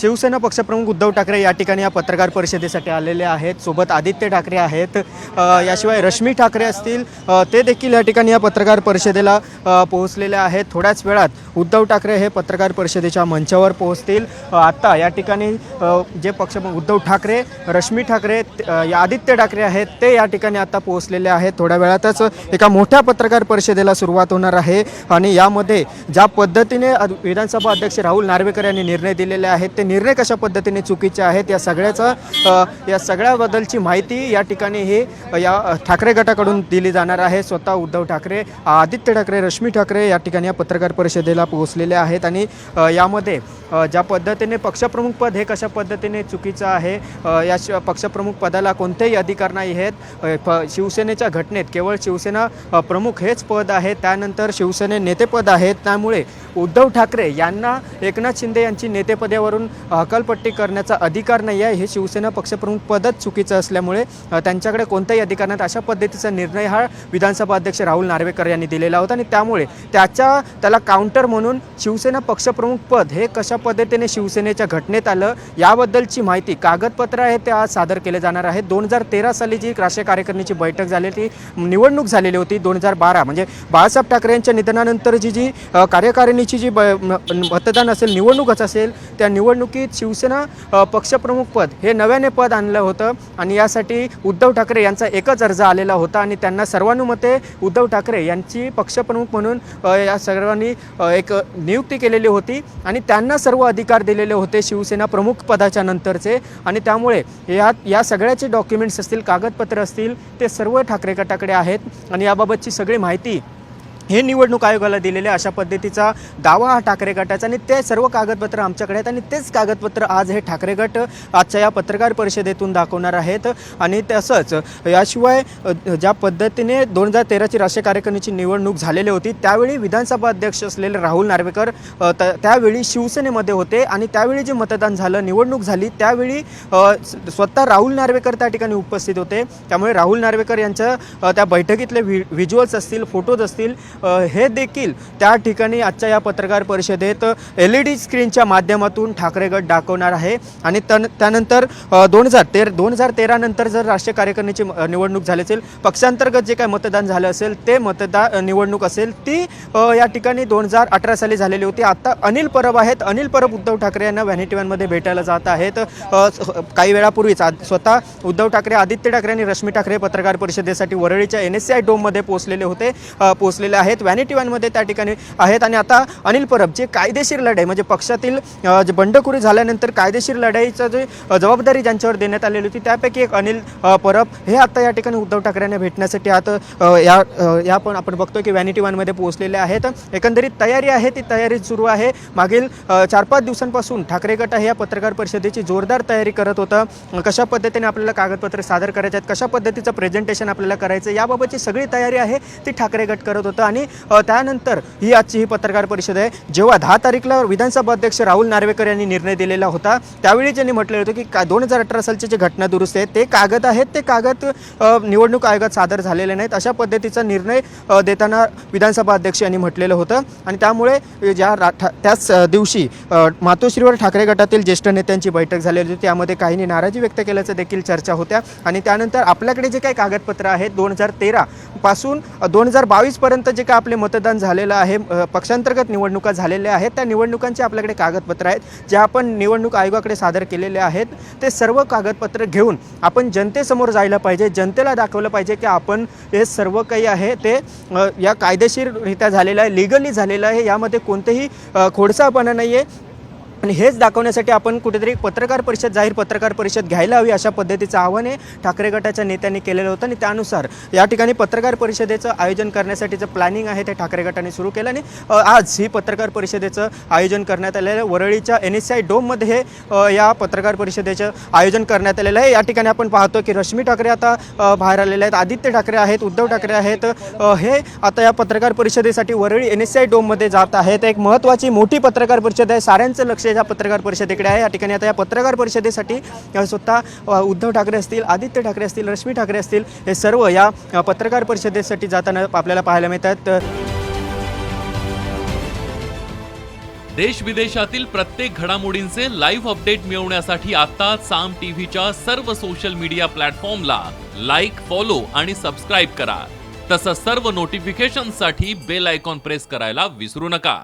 शिवसेना पक्षप्रमुख उद्धव ठाकरे या ठिकाणी या पत्रकार परिषदेसाठी आलेले आहेत. सोबत आदित्य ठाकरे आहेत. याशिवाय रश्मी ठाकरे असतील ते देखील या ठिकाणी या पत्रकार परिषदेला पोहोचलेले आहेत. थोड्याच वेळात उद्धव ठाकरे हे पत्रकार परिषदेच्या मंचावर पोहोचतील. आत्ता या ठिकाणी जे पक्ष उद्धव ठाकरे रश्मी ठाकरे या आदित्य ठाकरे आहेत ते या ठिकाणी आता पोहोचलेले आहेत. थोड्या वेळातच एका मोठ्या पत्रकार परिषदेला सुरुवात होणार आहे आणि यामध्ये ज्या पद्धतीने विधानसभा अध्यक्ष राहुल नार्वेकर यांनी निर्णय दिलेले आहेत ते निर्णय कशा पद्धतीने चुकीचे आहेत या सगळ्याचा या सगळ्याबद्दलची माहिती या ठिकाणी ही या ठाकरे गटाकडून दिली जाणार आहे. स्वतः उद्धव ठाकरे आदित्य ठाकरे रश्मी ठाकरे या ठिकाणी या पत्रकार परिषदेला पोहोचलेले आहेत आणि यामध्ये ज्या पद्धतीने पक्षप्रमुख पद हे कशा पद्धतीने चुकीचं आहे या पक्षप्रमुख पदाला कोणतेही अधिकार नाही आहेत शिवसेनेच्या घटनेत केवळ शिवसेना प्रमुख हेच पद आहे त्यानंतर शिवसेने नेतेपद आहेत. त्यामुळे उद्धव ठाकरे यांना एकनाथ शिंदे यांची नेतेपदावरून हकालपट्टी करण्याचा अधिकार नाही आहे. हे शिवसेना पक्षप्रमुख पदच चुकीचं असल्यामुळे त्यांच्याकडे कोणताही अधिकार नाही अशा पद्धतीचा निर्णय हा विधानसभा अध्यक्ष राहुल नार्वेकर यांनी दिलेला होता आणि त्यामुळे त्याच्या त्याला काउंटर म्हणून शिवसेना पक्षप्रमुख पद हे कशा पद्धतीने शिवसेनेच्या घटनेत आलं याबद्दलची माहिती कागदपत्र आहे ते आज सादर केले जाणार आहे दोन हजार तेरा साली जी राष्ट्रीय कार्यकारिणीची बैठक झाली ती निवडणूक झालेली होती दोन हजार बारा. म्हणजे बाळासाहेब ठाकरे यांच्या निधनानंतर जी जी कार्यकारिणीची जी ब मतदान असेल निवडणूकच असेल त्या निवडणूक की शिवसेना पक्षप्रमुखपद पक्षप्रमुख पद हे नव्याने पद आणलं होतं आणि यासाठी उद्धव ठाकरे यांचा एकच अर्ज आलेला होता आणि त्यांना सर्वानुमते उद्धव ठाकरे यांची पक्षप्रमुख म्हणून या सर्वांनी एक नियुक्ती केलेली होती आणि त्यांना सर्व अधिकार दिलेले होते शिवसेना प्रमुख पदाच्या नंतरचे आणि त्यामुळे या या सगळ्याचे डॉक्युमेंट्स असतील कागदपत्र असतील ते सर्व ठाकरे गटाकडे आहेत आणि याबाबतची सगळी माहिती हे निवडणूक आयोगाला दिलेले अशा पद्धतीचा दावा हा ठाकरे गटाचा आणि ते सर्व कागदपत्र आमच्याकडे आहेत आणि तेच कागदपत्र आज हे ठाकरे गट आजच्या या पत्रकार परिषदेतून दाखवणार आहेत. आणि तसंच याशिवाय ज्या पद्धतीने दोन हजार तेराची राष्ट्रीय कार्यकारिणीची निवडणूक झालेली होती त्यावेळी विधानसभा अध्यक्ष असलेले राहुल नार्वेकर त- त्यावेळी शिवसेनेमध्ये होते आणि त्यावेळी जे मतदान झालं निवडणूक झाली त्यावेळी स्वतः राहुल नार्वेकर त्या ठिकाणी उपस्थित होते. त्यामुळे राहुल नार्वेकर यांच्या त्या बैठकीतले व्हि व्हिज्युअल्स असतील फोटोज असतील हे देखील त्या ठिकाणी आजच्या या पत्रकार परिषदेत एल ई डी स्क्रीनच्या माध्यमातून ठाकरे गट दाखवणार आहे. आणि तन त्यानंतर दोन हजार तेर दोन हजार तेरानंतर जर राष्ट्रीय कार्यकारिणीची निवडणूक झाली असेल पक्षांतर्गत जे काय मतदान झालं असेल ते मतदान निवडणूक असेल ती या ठिकाणी दोन हजार अठरा साली झालेली होती. आता अनिल परब आहेत. अनिल परब उद्धव ठाकरे यांना व्हॅनिटी वॅनमध्ये भेटायला जात आहेत. काही वेळापूर्वीच स्वतः उद्धव ठाकरे आदित्य ठाकरे आणि रश्मी ठाकरे पत्रकार परिषदेसाठी वरळीच्या एन एस सी आय डोममध्ये पोहोचलेले होते. पोहोचलेले आहेत. आहेत. व्हॅनिटी वॅनमध्ये त्या ठिकाणी आहेत. आणि आता अनिल परब जे कायदेशीर लढाई म्हणजे पक्षातील जे बंडखोरी झाल्यानंतर कायदेशीर लढाईचं जे जबाबदारी ज्यांच्यावर देण्यात आलेली होती त्यापैकी एक अनिल परब हे आता या ठिकाणी उद्धव ठाकरेंना भेटण्यासाठी आता या या पण आपण बघतो की व्हॅनिटी वनमध्ये पोहोचलेले आहेत. एकंदरीत तयारी आहे ती तयारी सुरू आहे. मागील चार पाच दिवसांपासून ठाकरे गट आहे. या पत्रकार परिषदेची जोरदार तयारी करत होतं. कशा पद्धतीने आपल्याला कागदपत्रे सादर करायचे आहेत? कशा पद्धतीचं प्रेझेंटेशन आपल्याला करायचं याबाबतची सगळी तयारी आहे ती ठाकरे गट करत होतं. आणि आणि त्यानंतर ही आजची ही पत्रकार परिषद आहे. जेव्हा दहा तारीखला विधानसभा अध्यक्ष राहुल नार्वेकर यांनी निर्णय दिलेला होता त्यावेळी त्यांनी म्हटलं होतं की का दोन हजार अठरा सालचे जे घटना दुरुस्त आहेत ते कागद आहेत ते कागद निवडणूक आयोगात सादर झालेले नाहीत. अशा पद्धतीचा निर्णय देताना विधानसभा अध्यक्ष यांनी म्हटलेलं होतं. आणि त्यामुळे ज्या रा ठा- त्याच दिवशी मातोश्रीवर ठाकरे गटातील ज्येष्ठ नेत्यांची बैठक झालेली होती. त्यामध्ये काहींनी नाराजी व्यक्त केल्याचं देखील चर्चा होत्या. आणि त्यानंतर आपल्याकडे जे काही कागदपत्र आहेत दोन हजार तेरा पासून दोन हजार बावीसपर्यंत जे का आपले मतदान झालेलं आहे पक्षांतर्गत निवडणुका झालेल्या आहेत त्या निवडणुकांचे आपल्याकडे कागदपत्र आहेत जे आपण निवडणूक आयोगाकडे सादर केलेले आहेत ते सर्व कागदपत्र घेऊन आपण जनतेसमोर जायला पाहिजे जनतेला दाखवलं पाहिजे की आपण हे सर्व काही आहे ते या कायदेशीररित्या झालेलं आहे लिगली झालेलं आहे यामध्ये कोणतेही खोडसापणा खोडसाळपणा नाही आहे आणि हेच दाखवण्यासाठी आपण कुठेतरी पत्रकार परिषद जाहीर पत्रकार परिषद घ्यायला हवी अशा पद्धतीचं आव्हान हे ठाकरे गटाच्या नेत्यांनी केलेलं होतं. आणि त्यानुसार या ठिकाणी पत्रकार परिषदेचं आयोजन करण्यासाठीचं प्लॅनिंग आहे ते ठाकरे गटाने सुरू केलं. आणि आज ही पत्रकार परिषदेचं आयोजन करण्यात आलेलं आहे. वरळीच्या एन एस सी आय डोममध्ये हे या पत्रकार परिषदेचं आयोजन करण्यात आलेलं आहे. या ठिकाणी आपण पाहतो की रश्मी ठाकरे आता बाहेर आलेले आहेत. आदित्य ठाकरे आहेत उद्धव ठाकरे आहेत. हे आता या पत्रकार परिषदेसाठी Worli N S C I डोममध्ये जात आहेत. एक महत्त्वाची मोठी पत्रकार परिषद आहे. साऱ्यांचं लक्ष चर्चा ह्या पत्रकार परिषदेकडे आहे या ठिकाणी आता या पत्रकार परिषदेसाठी स्वतः उद्धव ठाकरे असतील आदित्य ठाकरे असतील रश्मी ठाकरे असतील हे सर्व या पत्रकार परिषदेसाठी जाताना आपल्याला पाहायला मिळतात. देश विदेशातील प्रत्येक घडामोडींचे लाईव्ह अपडेट मिळवण्यासाठी आता साम टीव्हीच्या सर्व सोशल मीडिया प्लॅटफॉर्मला लाईक फॉलो आणि सबस्क्राईब करा. तसंच सर्व नोटिफिकेशनसाठी बेल आयकॉन प्रेस करायला विसरू नका.